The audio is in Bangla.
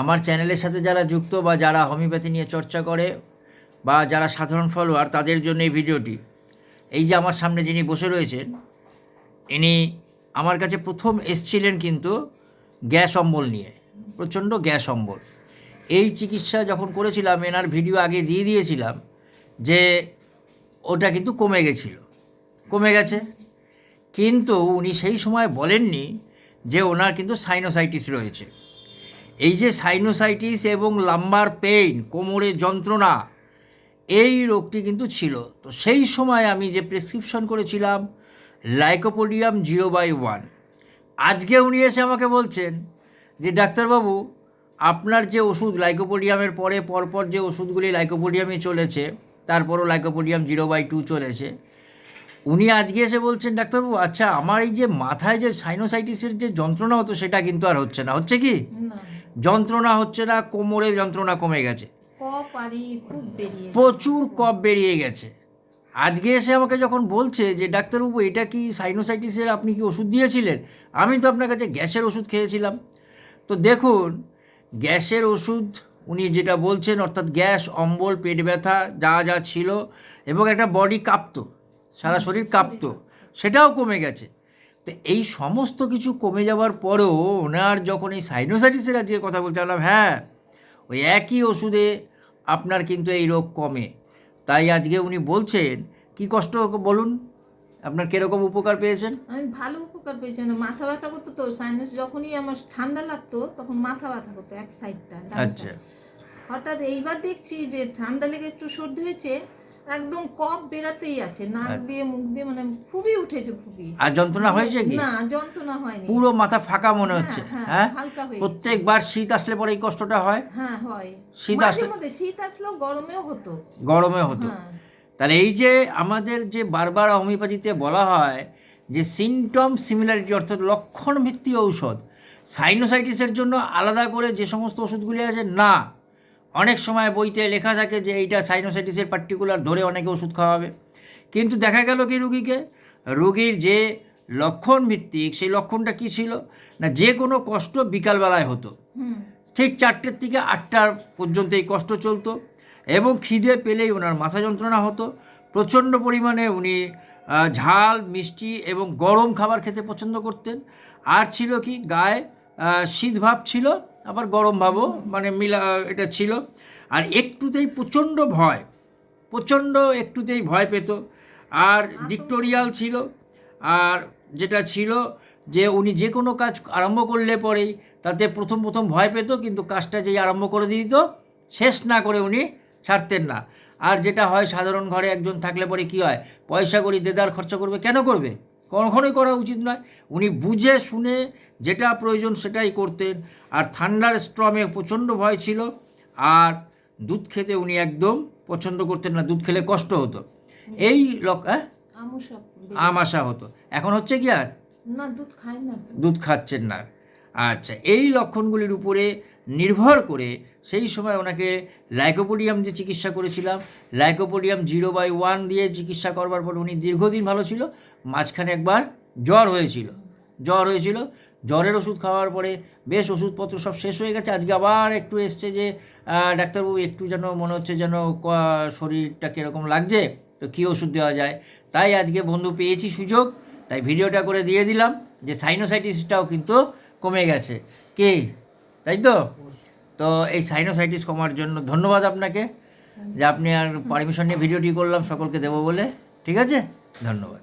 আমার চ্যানেলের সাথে যারা যুক্ত বা যারা হোমিওপ্যাথি নিয়ে চর্চা করে বা যারা সাধারণ ফলোয়ার, তাদের জন্য এই ভিডিওটি। এই যে আমার সামনে যিনি বসে রয়েছেন, ইনি আমার কাছে প্রথম এসছিলেন কিন্তু গ্যাস অম্বল নিয়ে, প্রচণ্ড গ্যাস অম্বল। এই চিকিৎসা যখন করেছিলাম, এনার ভিডিও আগে দিয়ে দিয়েছিলাম যে ওটা কিন্তু কমে গেছিল। কমে গেছে। কিন্তু উনি সেই সময় বলেননি যে ওনার কিন্তু সাইনোসাইটিস রয়েছে। এই যে সাইনোসাইটিস এবং লাম্বার পেইন কোমরে যন্ত্রণা, এই রোগটি কিন্তু ছিল। তো সেই সময় আমি যে প্রেসক্রিপশন করেছিলাম, লাইকোপোডিয়াম জিরো বাই ওয়ান, আজকে উনি এসে আমাকে বলছেন যে, ডাক্তারবাবু, আপনার যে ওষুধ লাইকোপোডিয়ামের পরে, পরপর যে ওষুধগুলি লাইকোপোডিয়ামে চলেছে, তারপরও লাইকোপোডিয়াম জিরো বাই টু চলেছে। উনি আজকে এসে বলছেন, ডাক্তারবাবু আচ্ছা আমার এই যে মাথায় যে সাইনোসাইটিসের যে যন্ত্রণা হতো, সেটা কিন্তু আর হচ্ছে না। হচ্ছে কি? যন্ত্রণা হচ্ছে না কোমরে যন্ত্রণা কমে গেছে। কপ প্রচুর কফ বেরিয়ে গেছে। আজকে এসে আমাকে যখন বলছে যে ডাক্তারবাবু এটা কি সাইনোসাইটিসের আপনি কি ওষুধ দিয়েছিলেন? আমি তো আপনার কাছে গ্যাসের ওষুধ খেয়েছিলাম। তো দেখুন গ্যাসের ওষুধ উনি যেটা বলছেন অর্থাৎ গ্যাস অম্বল পেট ব্যথা যা যা ছিল এবং একটা বডি কাঁপতো সারা শরীর কাঁপতো। সেটাও কমে গেছে। তো এই সমস্ত কিছু কমে যাওয়ার পরেও ওনার যখন এই সাইনোসাইটিসের আজকে কথা বলতে পারলাম হ্যাঁ ওই একই ওষুধে আপনার কিন্তু এই রোগ কমে। তাই আজকে উনি বলছেন কি কষ্ট বলুন আপনার কীরকম উপকার পেয়েছেন? আমি ভালো উপকার পেয়েছি মাথা ব্যথা করতো তো সাইনাস যখনই আমার ঠান্ডা লাগতো তখন মাথা ব্যথা করতো এক সাইডটা আচ্ছা। হঠাৎ এইবার দেখছি যে ঠান্ডা লেগে একটু সর্দি হয়েছে একদম কফ বেরাতেই আছে নাক। দিয়ে মুখ দিয়ে মানে খুবই উঠেছে খুবই। আর যন্ত্রণা হয়েছে কি? না যন্ত্রণা হয়নি। পুরো মাথা ফাঁকা মনে হ্যাঁ, হচ্ছে হ্যাঁ, হ্যাঁ? হালকা হয়ে প্রত্যেকবার শীত আসলে পরে এই কষ্টটা হয়? হ্যাঁ হয়। শীত আসলে- মধ্যে শীত আসলেও গরমেও হতো। গরমে হতো। হ্যাঁ। তাহলে এই যে আমাদের যে বারবার হোমিওপ্যাথিতে বলা হয় যে সিমটম সিমিলারিটি অর্থাৎ লক্ষণ ভিত্তিক ঔষধ সাইনোসাইটিসের জন্য আলাদা করে যে সমস্ত ওষুধগুলি আছে না। অনেক সময় বইতে লেখা থাকে যে এইটা সাইনোসাইটিসের পার্টিকুলার ধরে অনেকে ওষুধ খাওয়াবে। কিন্তু দেখা গেল কি রুগীকে? রুগীর যে লক্ষণ ভিত্তিক সেই লক্ষণটা কী ছিল? না যে কোনো কষ্ট বিকালবেলায় হতো। ঠিক চারটের থেকে আটটার পর্যন্ত এই কষ্ট চলতো এবং খিদে পেলেই ওনার মাথা যন্ত্রণা হতো। প্রচণ্ড পরিমাণে উনি ঝাল মিষ্টি এবং গরম খাবার খেতে পছন্দ করতেন। আর ছিল কি? গায়ে আহ, শীত ভাব ছিল। আবার গরম ভাবো মানে মিলা, এটা ছিল। আর একটুতেই প্রচণ্ড ভয়, প্রচণ্ড একটুতেই ভয় পেত। আর ডিক্টোরিয়াল ছিল, আর যেটা ছিল যে উনি যে কোনো কাজ আরম্ভ করলে পরেই তাতে প্রথম প্রথম ভয় পেত, কিন্তু কাজটা যেই আরম্ভ করে দিত, শেষ না করে উনি ছাড়তেন না। আর যেটা হয় সাধারণ ঘরে একজন থাকলে পরে কি হয়? পয়সা করি, দেদার খরচা করবে, কেন করবে? কখনোই করা উচিত নয়। উনি বুঝে শুনে যেটা প্রয়োজন সেটাই করতেন। আর ঠান্ডার স্ট্রমে প্রচণ্ড ভয় ছিল আর দুধ খেতে উনি একদম পছন্দ করতেন না। দুধ খেলে কষ্ট হতো। এই লক আমুসা আমাশা হতো। এখন হচ্ছে কি আর? না দুধ খাই না। দুধ খাচ্ছেন না। আচ্ছা এই লক্ষণগুলির উপরে নির্ভর করে সেই সময় ওনাকে লাইকোপোডিয়াম দিয়ে চিকিৎসা করেছিলাম। লাইকোপোডিয়াম জিরো বাই ওয়ান দিয়ে চিকিৎসা করবার পর উনি দীর্ঘদিন ভালো ছিল, মাঝখানে একবার জ্বর হয়েছিল। জ্বর হয়েছিল, জ্বরের ওষুধ খাওয়ার পরে বেশ ওষুধপত্র সব শেষ হয়ে গেছে। আজকে আবার একটু এসছে যে ডাক্তারবাবু একটু যেন মনে হচ্ছে যেন শরীরটা কীরকম লাগছে, তো কী ওষুধ দেওয়া যায়? তাই আজকে বন্ধু পেয়েছি সুযোগ, তাই ভিডিওটা করে দিয়ে দিলাম যে সাইনোসাইটিসটাও কিন্তু কমে গেছে। কি? তাই তো তো এই সাইনোসাইটিস কমার জন্য ধন্যবাদ আপনাকে। যে আপনি আর পারমিশন নিয়ে ভিডিওটি করলাম, সকলকে দেবো বলে। ঠিক আছে? ধন্যবাদ।